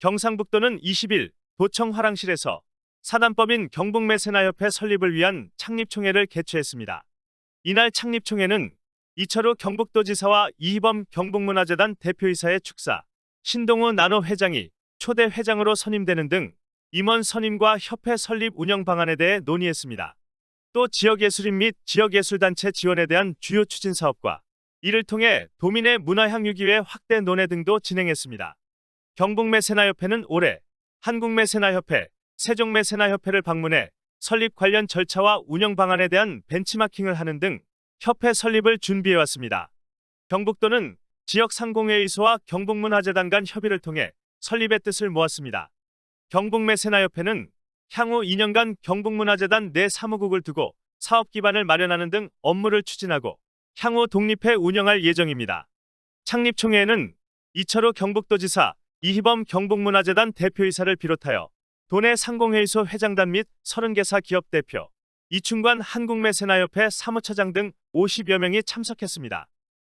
경상북도는 20일 도청 화랑실에서 사단법인 경북매세나협회 설립을 위한 창립총회를 개최했습니다. 이날 창립총회는 이철우 경북도지사와 이희범 경북문화재단 대표이사의 축사, 신동우 나노 회장이 초대 회장으로 선임되는 등 임원 선임과 협회 설립 운영 방안에 대해 논의했습니다. 또 지역예술인 및 지역예술단체 지원에 대한 주요 추진 사업과 이를 통해 도민의 문화향유기회 확대 논의 등도 진행했습니다. 경북매세나협회는 올해 한국매세나협회, 세종매세나협회를 방문해 설립 관련 절차와 운영 방안에 대한 벤치마킹을 하는 등 협회 설립을 준비해왔습니다. 경북도는 지역 상공회의소와 경북문화재단 간 협의를 통해 설립의 뜻을 모았습니다. 경북매세나협회는 향후 2년간 경북문화재단 내 사무국을 두고 사업 기반을 마련하는 등 업무를 추진하고 향후 독립해 운영할 예정입니다. 창립총회에는 이철우 경북도지사, 이희범 경북문화재단 대표이사를 비롯하여 도내 상공회의소 회장단 및 30개사 기업 대표, 이충관 한국매세나협회 사무처장 등 50여 명이 참석했습니다.